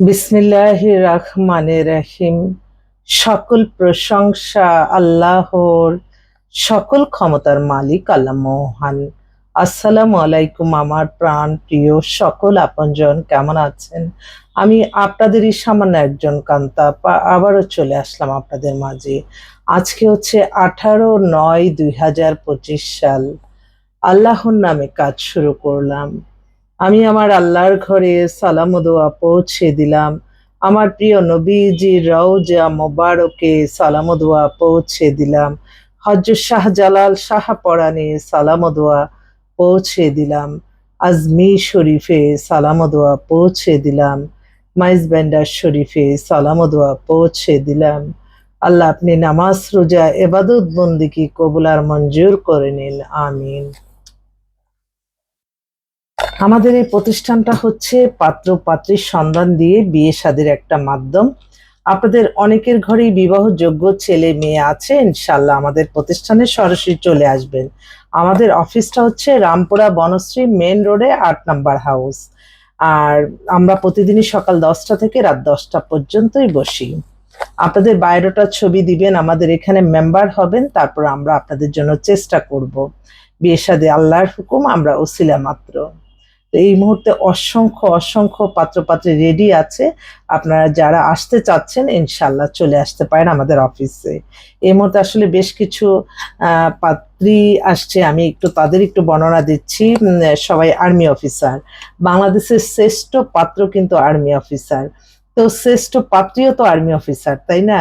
বিসমিল্লাহ রহমানের রহিম সকল প্রশংসা আল্লাহর, সকল ক্ষমতার মালিক আল্লাহ মোহান। আসসালামু আলাইকুম আমার প্রাণ প্রিয় সকল আপনজন, কেমন আছেন? আমি আপনাদেরই সামান্য একজন কান্তা আবারও চলে আসলাম আপনাদের মাঝে। আজকে হচ্ছে আঠারো নয় দুই হাজার পঁচিশ সাল। আল্লাহর নামে কাজ শুরু করলাম। আমি আমার আল্লাহর ঘরে সালাম দোয়া পৌঁছে দিলাম। আমার প্রিয় নবীজি রওজা মোবারকে সালাম দোয়া পৌঁছে দিলাম। হজরত শাহজালাল শাহ পরাণে সালাম দোয়া পৌঁছে দিলাম। আজমি শরীফে সালাম দোয়া পৌঁছে দিলাম। মাইজ ব্যান্ডার শরীফে সালাম দোয়া পৌঁছে দিলাম। আল্লাহ আপনি নামাজ, রোজা, এবাদত বন্দিকে কবুলার মঞ্জুর করে নিন। আমিন। আমাদের এই প্রতিষ্ঠানটা হচ্ছে পাত্র পাত্রীর সন্ধান দিয়ে বিয়ে সাদের একটা মাধ্যম। আপনাদের অনেকের ঘরেই বিবাহযোগ্য ছেলে মেয়ে আছে ইনশাল্লাহ আমাদের প্রতিষ্ঠানে সরাসরি চলে আসবেন। আমাদের অফিসটা হচ্ছে রামপুরা বনশ্রী মেন রোডে আট নাম্বার হাউস। আর আমরা প্রতিদিনই সকাল দশটা থেকে রাত দশটা পর্যন্তই বসি। আপনাদের বায়োডাটার ছবি দিবেন, আমাদের এখানে মেম্বার হবেন, তারপর আমরা আপনাদের জন্য চেষ্টা করব। বিয়ে সাদে আল্লাহর হুকুম, আমরা ওসিলা মাত্র। তো এই মুহূর্তে অসংখ্য অসংখ্য পাত্রপাত্রী রেডি আছে। আপনারা যারা আসতে চাচ্ছেন ইনশাল্লাহ চলে আসতে পারেন আমাদের অফিসে এই মুহূর্তে আসলে বেশ কিছু পাত্রী আসছে। আমি একটু তাদের একটু বর্ণনা দিচ্ছি। সবাই আর্মি অফিসার বাংলাদেশের শ্রেষ্ঠ পাত্র কিন্তু আর্মি অফিসার তো শ্রেষ্ঠ পাত্রীও তো আর্মি অফিসার তাই না?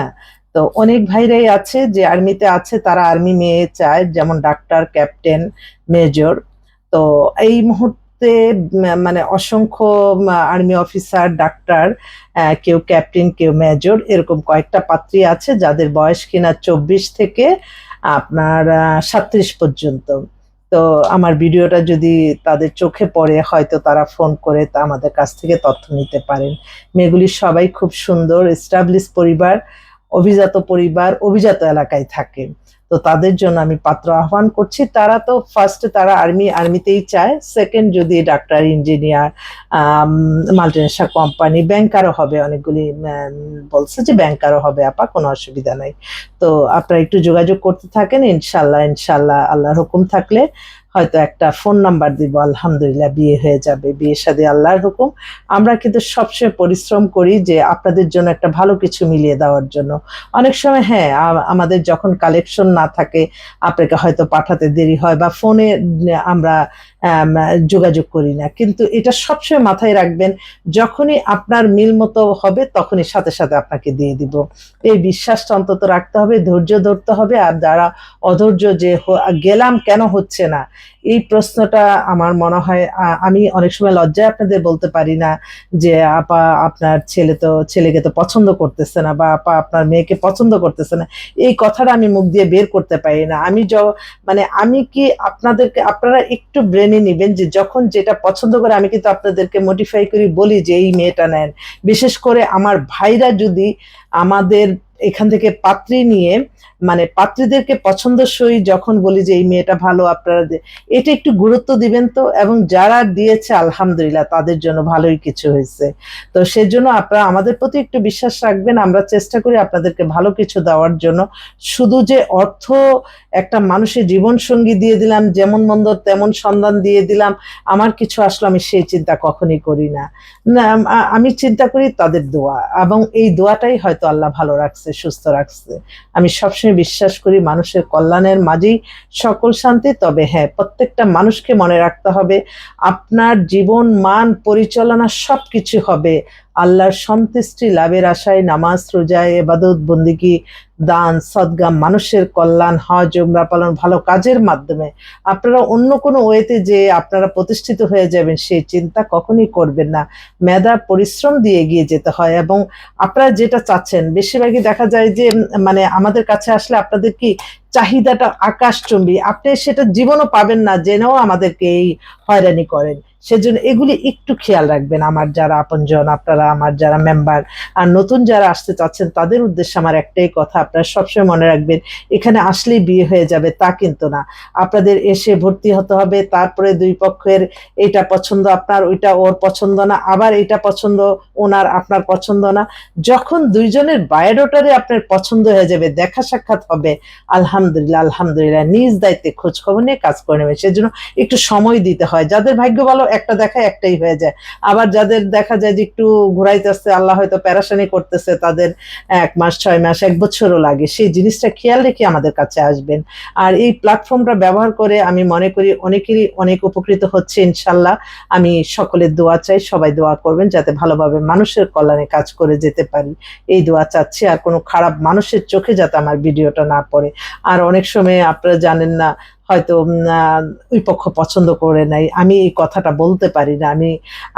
তো অনেক ভাইরাই আছে যে আর্মিতে আছে, তারা আর্মি মেয়ে চায়, যেমন ডাক্তার ক্যাপ্টেন মেজর তো এই মুহূর্তে উম, মানে অসংখ্য আর্মি অফিসার ডাক্তার কেউ ক্যাপ্টেন কেউ মেজর এরকম কয়েকটা পাত্রী আছে যাদের বয়স কিনা চব্বিশ থেকে আপনার সাত্রিশ পর্যন্ত। তো আমার ভিডিওটা যদি তাদের চোখে পড়ে হয়তো তারা ফোন করে তা আমাদের কাছ থেকে তথ্য নিতে পারেন। মেয়েগুলি সবাই খুব সুন্দর এস্টাবলিশ পরিবার অভিজাত পরিবার অভিজাত এলাকায় থাকে। তো তাদের জন্য আমি পাত্র আহ্বান করছি। তারা তো ফার্স্ট তারা আর্মি আর্মিতেই চায়। সেকেন্ড যদি ডাক্তার ইঞ্জিনিয়ার মাল্টিনেশনাল কোম্পানি ব্যাংকারও হবে। অনেকগুলি বলছে যে ব্যাংকারও হবে, আপা, কোনো অসুবিধা নাই। তো আপনারা একটু যোগাযোগ করতে থাকেন। ইনশাল্লাহ ইনশাল্লাহ আল্লাহর হুকুম থাকলে হয়তো একটা ফোন নাম্বার দিব, আলহামদুলিল্লাহ, বিয়ে হয়ে যাবে বিয়ের সাথে আল্লাহর হুকুম। আমরা কিন্তু সবসময় পরিশ্রম করি যে আপনাদের জন্য একটা ভালো কিছু মিলিয়ে দেওয়ার জন্য। অনেক সময় হ্যাঁ আমাদের যখন কালেকশন না থাকে, আপনাকে হয়তো পাঠাতে দেরি হয় বা ফোনে আমরা যোগাযোগ করি না। কিন্তু এটা সবসময় মাথায় রাখবেন, যখনই আপনার মিল মতো হবে, তখনই সাথে সাথে আপনাকে দিয়ে দিব। এই বিশ্বাসটা অন্তত রাখতে হবে, ধৈর্য ধরতে হবে, আর যারা অধৈর্য যে গেলাম কেন হচ্ছে না এই প্রশ্নটা আমার মনে হয় আমি অনেক সময় লজ্জায় আপনাদের বলতে পারি না যে আপা আপনার ছেলে তো, ছেলেকে তো পছন্দ করতেছে না বা আপা আপনার মেয়েকে পছন্দ করতেছে না। এই কথাটা আমি মুখ দিয়ে বের করতে পারি না। আমি য মানে আমি কি আপনাদেরকে, আপনারা একটু ব্রেনে নেবেন যে যখন যেটা পছন্দ করে আমি কিন্তু আপনাদেরকে মোটিফাই করি, বলি যে এই মেয়েটা নেন। বিশেষ করে আমার ভাইরা যদি আমাদের এখান থেকে পাত্রী নিয়ে মানে পাত্রীদেরকে পছন্দসই যখন বলি যে, এই মেয়েটা ভালো, আপনারা এটা একটু গুরুত্ব দিবেন তো, এবং যারা দিয়েছে, আলহামদুলিল্লাহ, তাদের জন্য ভালোই কিছু হয়েছে। তো সেজন্য আপনারা আমাদের প্রতি একটু বিশ্বাস রাখবেন, আমরা চেষ্টা করি আপনাদেরকে ভালো কিছু দেওয়ার জন্য। শুধু যে অর্থ একটা মানুষের জীবন সঙ্গী দিয়ে দিলাম, যেমন মন্দ তেমন সন্ধান দিয়ে দিলাম, আমার কিছু আসলো, আমি সেই চিন্তা কখনই করি না। না আমি চিন্তা করি তাদের দোয়া, এবং এই দোয়াটাই হয়তো আল্লাহ ভালো রাখছে। সুস্থ রাখছে। আমি সবসময় বিশ্বাস করি মানুষের কল্যাণের মাঝেই সকল শান্তি, তবে হ্যাঁ প্রত্যেকটা মানুষকে মনে রাখতে হবে, আপনার জীবন মান পরিচালনা সবকিছু হবে। আল্লাহর সন্তুষ্টি লাভের আশায় নামাজ রোজা এবাদত, বন্দিগি, দান, সদগা, মানুষের কল্যাণ, হজ, উমরা পালন ভালো কাজের মাধ্যমে আপনারা অন্য কোনো ওয়েতে যে আপনারা প্রতিষ্ঠিত হয়ে যাবেন সেই চিন্তা কখনই করবেন না। মেধা, পরিশ্রম দিয়ে এগিয়ে যেতে হয় এবং আপনারা যেটা চাচ্ছেন, বেশিরভাগই দেখা যায় যে মানে আমাদের কাছে আসলে আপনাদের কি চাহিদাটা আকাশচুম্বী। আপনি সেটা জীবনও পাবেন না, জেনেও আমাদেরকে এই হয়রানি করেন। সেজন্য এগুলি একটু খেয়াল রাখবেন আমার যারা আপনজন, আপনারা আমার যারা মেম্বার আর নতুন যারা আসতে চাচ্ছেন, তাদের উদ্দেশ্যে আমার একটাই কথা, আপনারা সবসময় মনে রাখবেন, এখানে আসলেই বিয়ে হয়ে যাবে তা কিন্তু না। আপনাদের এসে ভর্তি হতে হবে, তারপরে দুই পক্ষের এটা পছন্দ আপনার, ওইটা ওর পছন্দ না, আবার এটা পছন্দ ওনার, আপনার পছন্দ না। যখন দুইজনের বায়োডোটারে আপনার পছন্দ হয়ে যাবে, দেখা সাক্ষাৎ হবে, আলহামদুলিল্লাহ। আলহামদুলিল্লাহ আলহামদুলিল্লাহ, নিজ দায়িত্বে খোঁজ খবর নিয়ে কাজ করে নেবে। সেজন্য একটু সময় দিতে হয়। যাদের ভাগ্য ভালো, একটা দেখায় একটাই হয়ে যায়। আবার যাদের দেখা যায় যে একটু ঘুরাইতেছে, আল্লাহ হয়তো প্যারাশানি করতেছে, তাদের এক মাস, ছয় মাস, এক বছরও লাগে। সেই জিনিসটা খেয়াল রেখে আমাদের কাছে আসবেন। আর এই প্ল্যাটফর্মটা ব্যবহার করে আমি মনে করি অনেকেরই অনেক উপকৃত হচ্ছে, ইনশাল্লাহ। আমি সকলের দোয়া চাই, সবাই দোয়া করবেন যাতে ভালোভাবে মানুষের কল্যাণে কাজ করে যেতে পারি। এই দোয়া চাচ্ছি, আর কোনো খারাপ মানুষের চোখে যাতে আমার ভিডিওটা না পড়ে। আর অনেক সময় আপনারা জানেন না, হয়তো ওই পক্ষ পছন্দ করে নাই। আমি এই কথাটা বলতে পারি না। আমি,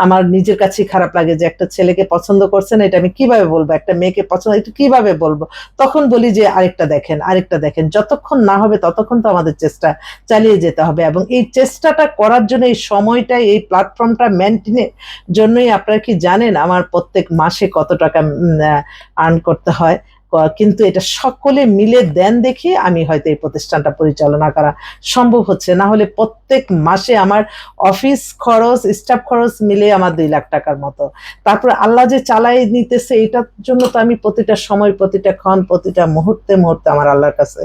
আমার নিজের কাছেই খারাপ লাগে যে একটা ছেলেকে পছন্দ করছেন এটা আমি কীভাবে বলব? একটা মেয়েকে পছন্দ, এটা কীভাবে বলব? তখন বলি যে, আরেকটা দেখেন আরেকটা দেখেন। যতক্ষণ না হবে, ততক্ষণ তো আমাদের চেষ্টা চালিয়ে যেতে হবে। এবং এই চেষ্টাটা করার জন্য এই সময়টাই এই প্ল্যাটফর্মটা মেনটেনের জন্যই আপনারা কি জানেন, আমার প্রত্যেক মাসে কত টাকা আর্ন করতে হয়? কিন্তু এটা সকলে মিলে দেন দেখে আমি হয়তো এই প্রতিষ্ঠানটা পরিচালনা করা সম্ভব হচ্ছে। না হলে প্রত্যেক মাসে আমার অফিস খরচ স্টাফ খরচ মিলে আমার দুই লাখ টাকার মতো। তারপর আল্লাহ যে চালাই নিতেছে, এটার জন্য তো আমি প্রতিটা সময়, প্রতিটা ক্ষণ, প্রতিটা মুহূর্তে মুহূর্তে আমার আল্লাহর কাছে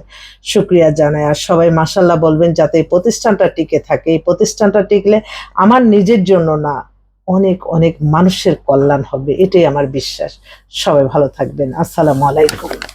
শুক্রিয়া জানাই। আর সবাই মাসাল্লাহ বলবেন, যাতে এই প্রতিষ্ঠানটা টিকে থাকে। এই প্রতিষ্ঠানটা টিকলে আমার নিজের জন্য না অনেক অনেক মানুষের কল্যাণ হবে এটাই আমার বিশ্বাস। সবাই ভালো থাকবেন। আসসালামু আলাইকুম।